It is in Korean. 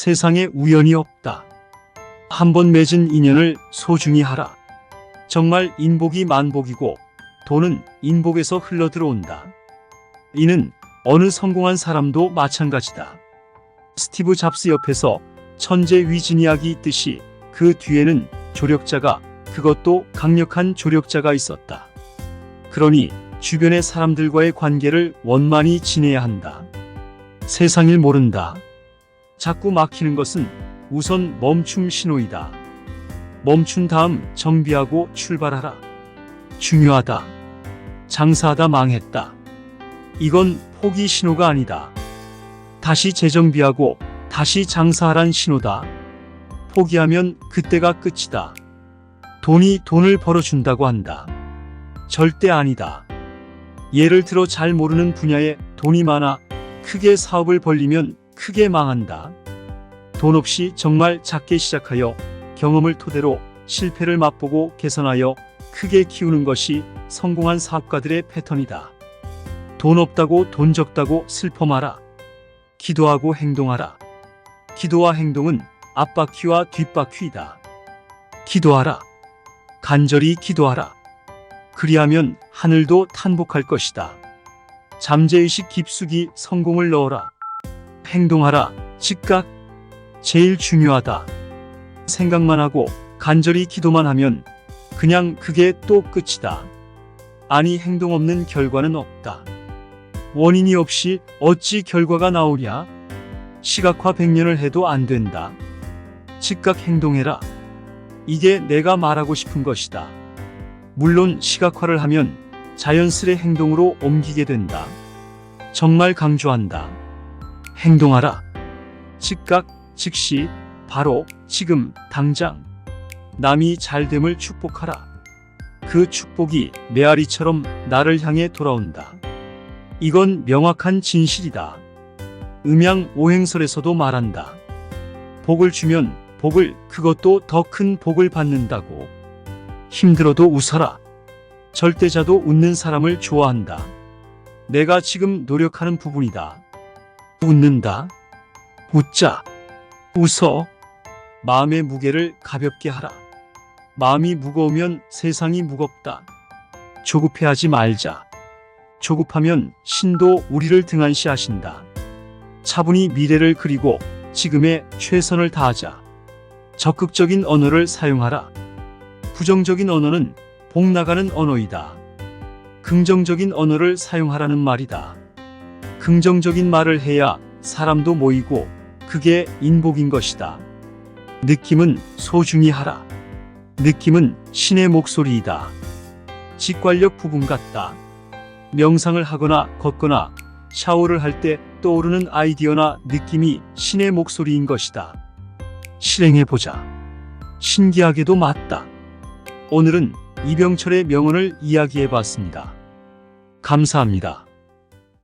세상에 우연이 없다. 한 번 맺은 인연을 소중히 하라. 정말 인복이 만복이고 돈은 인복에서 흘러 들어온다. 이는 어느 성공한 사람도 마찬가지다. 스티브 잡스 옆에서 천재 위진이야기 있듯이 그 뒤에는 조력자가 그것도 강력한 조력자가 있었다. 그러니 주변의 사람들과의 관계를 원만히 지내야 한다. 세상일 모른다. 자꾸 막히는 것은 우선 멈춤 신호이다. 멈춘 다음 정비하고 출발하라. 중요하다. 장사하다 망했다. 이건 포기 신호가 아니다. 다시 재정비하고 다시 장사하란 신호다. 포기하면 그때가 끝이다. 돈이 돈을 벌어준다고 한다. 절대 아니다. 예를 들어 잘 모르는 분야에 돈이 많아 크게 사업을 벌리면 크게 망한다. 돈 없이 정말 작게 시작하여 경험을 토대로 실패를 맛보고 개선하여 크게 키우는 것이 성공한 사업가들의 패턴이다. 돈 없다고 돈 적다고 슬퍼 마라. 기도하고 행동하라. 기도와 행동은 앞바퀴와 뒷바퀴이다. 기도하라. 간절히 기도하라. 그리하면 하늘도 탄복할 것이다. 잠재의식 깊숙이 성공을 넣어라. 행동하라. 즉각. 제일 중요하다. 생각만 하고 간절히 기도만 하면 그냥 그게 또 끝이다. 아니 행동 없는 결과는 없다. 원인이 없이 어찌 결과가 나오랴? 시각화 백년을 해도 안 된다. 즉각 행동해라. 이게 내가 말하고 싶은 것이다. 물론 시각화를 하면 자연스레 행동으로 옮기게 된다. 정말 강조한다. 행동하라. 즉각, 즉시, 바로, 지금, 당장. 남이 잘됨을 축복하라. 그 축복이 메아리처럼 나를 향해 돌아온다. 이건 명확한 진실이다. 음양 오행설에서도 말한다. 복을 주면 복을 그것도 더 큰 복을 받는다고. 힘들어도 웃어라. 절대자도 웃는 사람을 좋아한다. 내가 지금 노력하는 부분이다. 웃는다. 웃자. 웃어. 마음의 무게를 가볍게 하라. 마음이 무거우면 세상이 무겁다. 조급해하지 말자. 조급하면 신도 우리를 등한시하신다. 차분히 미래를 그리고 지금의 최선을 다하자. 적극적인 언어를 사용하라. 부정적인 언어는 복 나가는 언어이다. 긍정적인 언어를 사용하라는 말이다. 긍정적인 말을 해야 사람도 모이고 그게 인복인 것이다. 느낌은 소중히 하라. 느낌은 신의 목소리이다. 직관력 부분 같다. 명상을 하거나 걷거나 샤워를 할 때 떠오르는 아이디어나 느낌이 신의 목소리인 것이다. 실행해보자. 신기하게도 맞다. 오늘은 이병철의 명언을 이야기해봤습니다. 감사합니다.